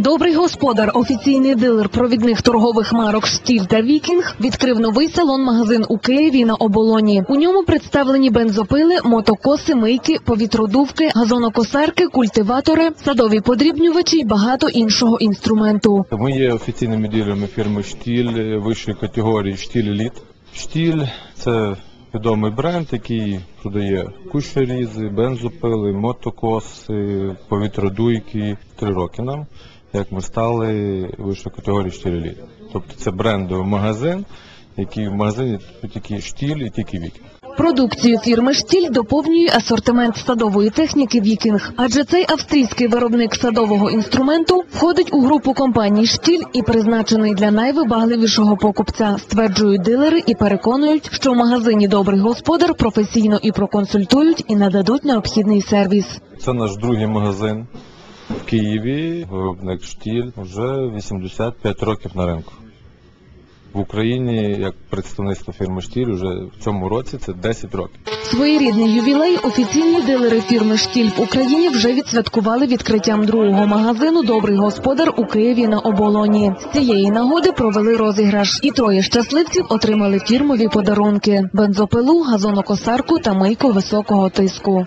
Добрий господар, офіційний дилер провідних торгових марок «Штіль» та Вікінг відкрив новий салон-магазин у Києві на оболоні. У ньому представлені бензопили, мотокоси, мийки, повітродувки, газонокосарки, культиватори, садові подрібнювачі й багато іншого інструменту. Ми є офіційними ділерами фірми Штіль вищої категорії Штіль Еліт. Штіль це відомий бренд, який продає кущорізи, бензопили, мотокоси, повітродуйки. Три роки нам, як ми стали вищої категорії Штіль Тобто це брендовий магазин, який в магазині тільки штіль і тільки вікінг. Продукцію фірми «Штіль» доповнює асортимент садової техніки «Вікінг», адже цей австрійський виробник садового інструменту входить у групу компаній «Штіль» і призначений для найвибагливішого покупця, стверджують дилери і переконують, що в магазині «Добрий господар» професійно і проконсультують і нададуть необхідний сервіс. Це наш другий магазин в Києві. Виробник штіль вже 85 років на ринку. В Україні як представництво фірми Штіль вже в цьому році це 10 років. Своєрідний ювілей офіційні дилери фірми «Штіль» в Україні вже відсвяткували відкриттям другого магазину «Добрий господар» у Києві на оболоні. З цієї нагоди провели розіграш, і троє щасливців отримали фірмові подарунки: бензопилу, газонокосарку та мийку високого тиску.